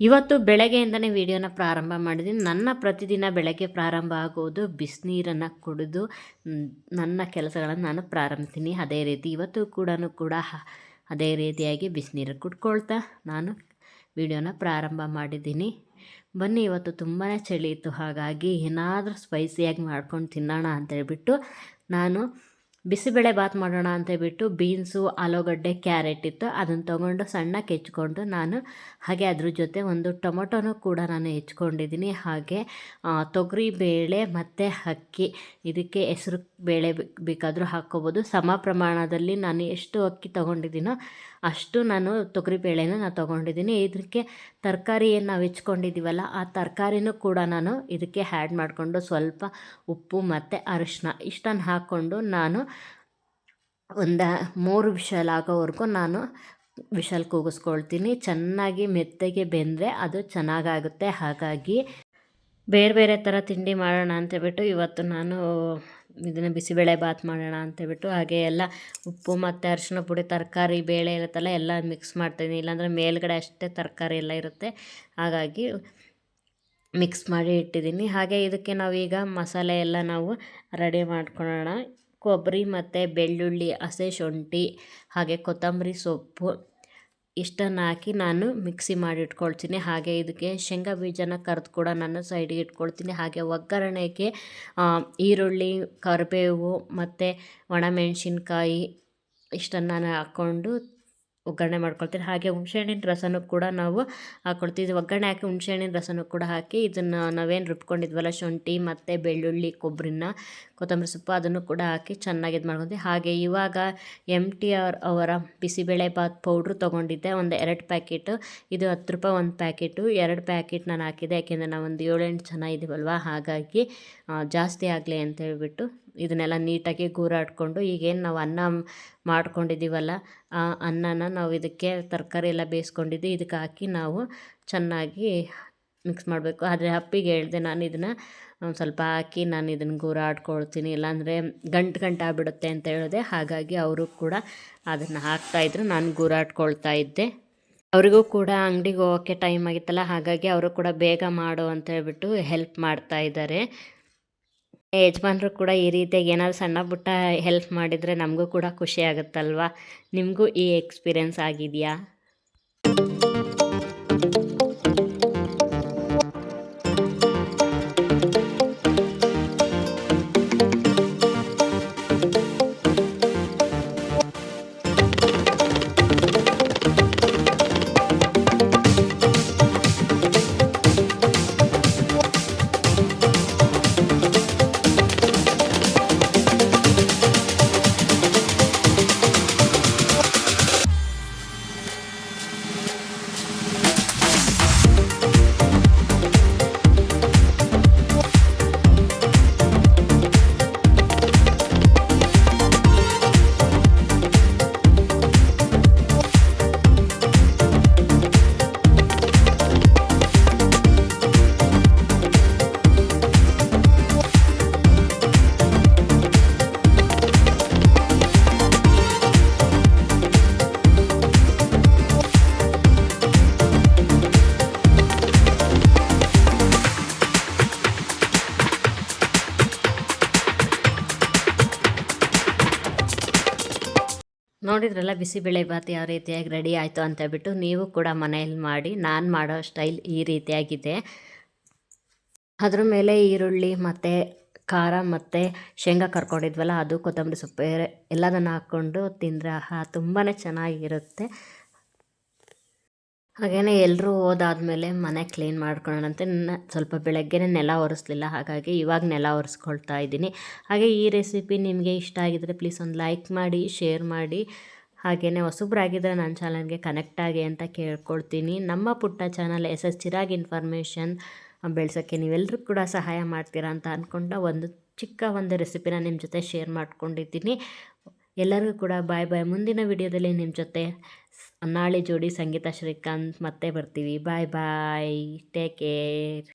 ಇವತ್ತು ಬೆಳಗ್ಗೆಯಿಂದನೇ ವಿಡಿಯೋನ ಪ್ರಾರಂಭ ಮಾಡಿದ್ದೀನಿ ನನ್ನ ಪ್ರತಿದಿನ ಬೆಳಗ್ಗೆ ಪ್ರಾರಂಭ ಆಗೋದು ಬಿಸಿನೀರನ್ನು ಕುಡಿದು ನನ್ನ ಕೆಲಸಗಳನ್ನು ನಾನು ಪ್ರಾರಂಭಿಸ್ತೀನಿ. ಅದೇ ರೀತಿ ಇವತ್ತು ಕೂಡ ಕೂಡ ಅದೇ ರೀತಿಯಾಗಿ ಬಿಸಿನೀರು ಕುಡ್ಕೊಳ್ತಾ ನಾನು ವಿಡಿಯೋನ ಪ್ರಾರಂಭ ಮಾಡಿದ್ದೀನಿ. ಬನ್ನಿ, ಇವತ್ತು ತುಂಬಾ ಚಳಿ ಇತ್ತು. ಹಾಗಾಗಿ ಏನಾದರೂ ಸ್ಪೈಸಿಯಾಗಿ ಮಾಡ್ಕೊಂಡು ತಿನ್ನೋಣ ಅಂತೇಳ್ಬಿಟ್ಟು ನಾನು ಬಿಸಿಬೇಳೆ ಬಾತ್ ಮಾಡೋಣ ಅಂತ ಬಿಟ್ಟು ಬೀನ್ಸು, ಆಲೂಗಡ್ಡೆ, ಕ್ಯಾರೆಟ್ ಇತ್ತು. ಅದನ್ನು ತೊಗೊಂಡು ಸಣ್ಣಕ್ಕೆ ಹೆಚ್ಕೊಂಡು ನಾನು ಹಾಗೆ ಅದ್ರ ಜೊತೆ ಒಂದು ಟೊಮೊಟೊನೂ ಕೂಡ ನಾನು ಹೆಚ್ಕೊಂಡಿದ್ದೀನಿ. ಹಾಗೆ ತೊಗರಿ ಬೇಳೆ ಮತ್ತು ಅಕ್ಕಿ. ಇದಕ್ಕೆ ಹೆಸರು ಬೇಳೆ ಬೇಕ್- ಬೇಕಾದರೂ ಹಾಕ್ಕೋಬೋದು. ಸಮ ಪ್ರಮಾಣದಲ್ಲಿ ನಾನು ಎಷ್ಟು ಅಕ್ಕಿ ತೊಗೊಂಡಿದ್ದೀನೋ ಅಷ್ಟು ನಾನು ತೊಗರಿ ಬೇಳೆನ ನಾನು ತೊಗೊಂಡಿದ್ದೀನಿ. ಇದಕ್ಕೆ ತರಕಾರಿ ಏನು ನಾವು ಹೆಚ್ಕೊಂಡಿದ್ದೀವಲ್ಲ ಆ ತರಕಾರಿನೂ ಕೂಡ ನಾನು ಇದಕ್ಕೆ ಆ್ಯಡ್ ಮಾಡಿಕೊಂಡು ಸ್ವಲ್ಪ ಉಪ್ಪು ಮತ್ತು ಅರಿಶಿನ ಇಷ್ಟನ್ನು ಹಾಕ್ಕೊಂಡು ನಾನು ಒಂದು ಮೂರು ವಿಷಲ್ ಆಗೋವರೆಗೂ ನಾನು ವಿಷಲ್ ಕೂಗಿಸ್ಕೊಳ್ತೀನಿ. ಚೆನ್ನಾಗಿ ಮೆತ್ತಗೆ ಬೆಂದರೆ ಅದು ಚೆನ್ನಾಗಾಗುತ್ತೆ. ಹಾಗಾಗಿ ಬೇರೆ ಬೇರೆ ಥರ ತಿಂಡಿ ಮಾಡೋಣ ಅಂತೇಳ್ಬಿಟ್ಟು ಇವತ್ತು ನಾನು ಇದನ್ನು ಬಿಸಿಬೇಳೆ ಬಾತ್ ಮಾಡೋಣ ಅಂತೇಳ್ಬಿಟ್ಟು ಹಾಗೆ ಎಲ್ಲ ಉಪ್ಪು ಮತ್ತು ಅರಿಶಿನ ಪುಡಿ, ತರಕಾರಿ, ಬೇಳೆ ಇರುತ್ತಲ್ಲ ಎಲ್ಲ ಮಿಕ್ಸ್ ಮಾಡ್ತೀನಿ. ಇಲ್ಲಾಂದರೆ ಮೇಲ್ಗಡೆ ಅಷ್ಟೇ ತರಕಾರಿ ಎಲ್ಲ ಇರುತ್ತೆ. ಹಾಗಾಗಿ ಮಿಕ್ಸ್ ಮಾಡಿ ಇಟ್ಟಿದ್ದೀನಿ. ಹಾಗೆ ಇದಕ್ಕೆ ನಾವೀಗ ಮಸಾಲೆ ಎಲ್ಲ ನಾವು ರೆಡಿ ಮಾಡ್ಕೊಳ್ಳೋಣ ಕೊಬ್ಬರಿ ಮತ್ತು ಬೆಳ್ಳುಳ್ಳಿ, ಹಸೆ ಶುಂಠಿ ಹಾಗೆ ಕೊತ್ತಂಬರಿ ಸೊಪ್ಪು ಇಷ್ಟನ್ನು ಹಾಕಿ ನಾನು ಮಿಕ್ಸಿ ಮಾಡಿ ಇಟ್ಕೊಳ್ತೀನಿ ಹಾಗೆ ಇದಕ್ಕೆ ಶೇಂಗಾ ಬೀಜನ ಕರೆದು ಕೂಡ ನಾನು ಸೈಡಿಗೆ ಇಟ್ಕೊಳ್ತೀನಿ. ಹಾಗೆ ಒಗ್ಗರಣೆಗೆ ಈರುಳ್ಳಿ, ಕರಿಬೇವು ಮತ್ತು ಒಣಮೆಣಸಿನ್ಕಾಯಿ ಇಷ್ಟನ್ನು ನಾನು ಹಾಕ್ಕೊಂಡು ಒಗ್ಗರಣೆ ಮಾಡ್ಕೊಳ್ತೀನಿ ಹಾಗೆ ಹುಣಸೆಹಣ್ಣಿನ ರಸನೂ ಕೂಡ ನಾವು ಹಾಕ್ಕೊಳ್ತೀವಿ ಒಗ್ಗರಣೆ ಹಾಕಿ ಹುಣಸೆಹಣ್ಣಿನ ರಸನೂ ಕೂಡ ಹಾಕಿ ಇದನ್ನು ನಾವೇನು ರುಬ್ಕೊಂಡಿದ್ವಲ್ಲ, ಶುಂಠಿ ಮತ್ತು ಬೆಳ್ಳುಳ್ಳಿ ಕೊಬ್ಬರಿನ ಕೊತ್ತಂಬರಿ ಸೊಪ್ಪು ಅದನ್ನು ಕೂಡ ಹಾಕಿ ಚೆನ್ನಾಗಿ ಇದು ಮಾಡ್ಕೊತೀವಿ ಹಾಗೆ ಇವಾಗ ಎಂ ಟಿ ಆರ್ ಅವರ ಬಿಸಿಬೇಳೆ ಬಾತ್ ಪೌಡ್ರು ತೊಗೊಂಡಿದ್ದೆ. ಒಂದು ಎರಡು ಪ್ಯಾಕೆಟು, ಇದು ಹತ್ತು ರೂಪಾಯಿ ಒಂದು ಪ್ಯಾಕೆಟು. ಎರಡು ಪ್ಯಾಕೆಟ್ ನಾನು ಹಾಕಿದ್ದೆ. ಯಾಕೆಂದರೆ ನಾವು ಒಂದು ಏಳೆಂಟು ಜನ ಇದ್ದೀವಲ್ವ ಹಾಗಾಗಿ ಜಾಸ್ತಿ ಆಗಲಿ ಅಂತ ಹೇಳ್ಬಿಟ್ಟು ಇದನ್ನೆಲ್ಲ ನೀಟಾಗಿ ಗೂರಾಡಿಕೊಂಡು ಈಗೇನು ನಾವು ಅನ್ನ ಮಾಡ್ಕೊಂಡಿದ್ದೀವಲ್ಲ, ಆ ಅನ್ನನ ನಾವು ಇದಕ್ಕೆ ತರಕಾರಿ ಎಲ್ಲ ಬೇಯಿಸ್ಕೊಂಡಿದ್ದು ಇದಕ್ಕೆ ಹಾಕಿ ನಾವು ಚೆನ್ನಾಗಿ ಮಿಕ್ಸ್ ಮಾಡಬೇಕು. ಆದರೆ ಅಪ್ಪಿಗೆ ಹೇಳಿದೆ ನಾನು ಇದನ್ನು ಒಂದು ಸ್ವಲ್ಪ ಹಾಕಿ ನಾನು ಇದನ್ನು ಗೂರಾಡ್ಕೊಳ್ತೀನಿ, ಇಲ್ಲಾಂದರೆ ಗಂಟು ಗಂಟು ಆಗಿಬಿಡುತ್ತೆ ಅಂತ ಹೇಳಿದೆ, ಹಾಗಾಗಿ ಅವರು ಕೂಡ ಅದನ್ನು ಹಾಕ್ತಾಯಿದ್ರು ನಾನು ಗೂರಾಡ್ಕೊಳ್ತಾ ಇದ್ದೆ. ಅವರಿಗೂ ಕೂಡ ಅಂಗಡಿಗೆ ಹೋಗೋಕ್ಕೆ ಟೈಮ್ ಆಗಿತ್ತಲ್ಲ, ಹಾಗಾಗಿ ಅವರು ಕೂಡ ಬೇಗ ಮಾಡು ಅಂತ ಹೇಳ್ಬಿಟ್ಟು ಹೆಲ್ಪ್ ಮಾಡ್ತಾ ಇದ್ದಾರೆ. ಯಜಮಾನ್ರು ಕೂಡ ಈ ರೀತಿಯಾಗಿ ಏನಾದ್ರು ಸಣ್ಣ ಪುಟ್ಟ ಹೆಲ್ಪ್ ಮಾಡಿದರೆ ನಮಗೂ ಕೂಡ ಖುಷಿ ಆಗುತ್ತಲ್ವಾ? ನಿಮಗೂ ಈ ಎಕ್ಸ್ಪೀರಿಯೆನ್ಸ್ ಆಗಿದೆಯಾ? ನೋಡಿದ್ರಲ್ಲ ಬಿಸಿಬೇಳೆ ಬಾತ್ ಯಾವ ರೀತಿಯಾಗಿ ರೆಡಿ ಆಯಿತು ಅಂತ ಬಿಟ್ಟು ನೀವು ಕೂಡ ಮನೆಯಲ್ಲಿ ಮಾಡಿ ನಾನು ಮಾಡೋ ಸ್ಟೈಲ್ ಈ ರೀತಿಯಾಗಿದೆ. ಅದ್ರ ಮೇಲೆ ಈರುಳ್ಳಿ ಮತ್ತು ಖಾರ ಮತ್ತು ಶೇಂಗಾ ಕರ್ಕೊಂಡಿದ್ವಲ್ಲ, ಅದು ಕೊತ್ತಂಬರಿ ಸೊಪ್ಪು ಎಲ್ಲದನ್ನು ಹಾಕ್ಕೊಂಡು ತಿಂದರೆ ಆಹಾ ತುಂಬಾ ಚೆನ್ನಾಗಿರುತ್ತೆ. ಹಾಗೆಯೇ ಎಲ್ಲರೂ ಹೋದಾದ್ಮೇಲೆ ಮನೆ ಕ್ಲೀನ್ ಮಾಡ್ಕೊಳ್ಳೋಣಂತೆ. ನನ್ನ ಸ್ವಲ್ಪ ಬೆಳಗ್ಗೆನೇ ನೆಲ ಒರೆಸ್ಲಿಲ್ಲ. ಹಾಗಾಗಿ ಇವಾಗ ನೆಲ ಒರೆಸ್ಕೊಳ್ತಾ ಇದ್ದೀನಿ. ಹಾಗೆ ಈ ರೆಸಿಪಿ ನಿಮಗೆ ಇಷ್ಟ ಆಗಿದರೆ ಪ್ಲೀಸ್ ಒಂದು ಲೈಕ್ ಮಾಡಿ, ಶೇರ್ ಮಾಡಿ. ಹಾಗೆಯೇ ಹೊಸಬ್ರಾಗಿದ್ದರೆ ನನ್ನ ಚಾನಲ್ಗೆ ಕನೆಕ್ಟ್ ಆಗಿ ಅಂತ ಕೇಳ್ಕೊಳ್ತೀನಿ. ನಮ್ಮ ಪುಟ್ಟ channel S S Chirag information ಬೆಳೆಸೋಕ್ಕೆ ನೀವೆಲ್ಲರೂ ಕೂಡ ಸಹಾಯ ಮಾಡ್ತೀರಾ ಅಂತ ಅಂದ್ಕೊಂಡ ಒಂದು ಚಿಕ್ಕ ಒಂದು ರೆಸಿಪಿನ ನಿಮ್ಮ ಜೊತೆ ಶೇರ್ ಮಾಡ್ಕೊಂಡಿದ್ದೀನಿ. ಎಲ್ಲರಿಗೂ ಕೂಡ ಬಾಯ್ ಬಾಯ್. ಮುಂದಿನ ವಿಡಿಯೋದಲ್ಲಿ ನಿಮ್ಮ ಜೊತೆ ನಾಳೆ ಜೋಡಿ ಸಂಗೀತ ಶ್ರೀಕಾಂತ್ ಮತ್ತೆ ಬರ್ತೀವಿ. ಬಾಯ್ ಬಾಯ್. Take care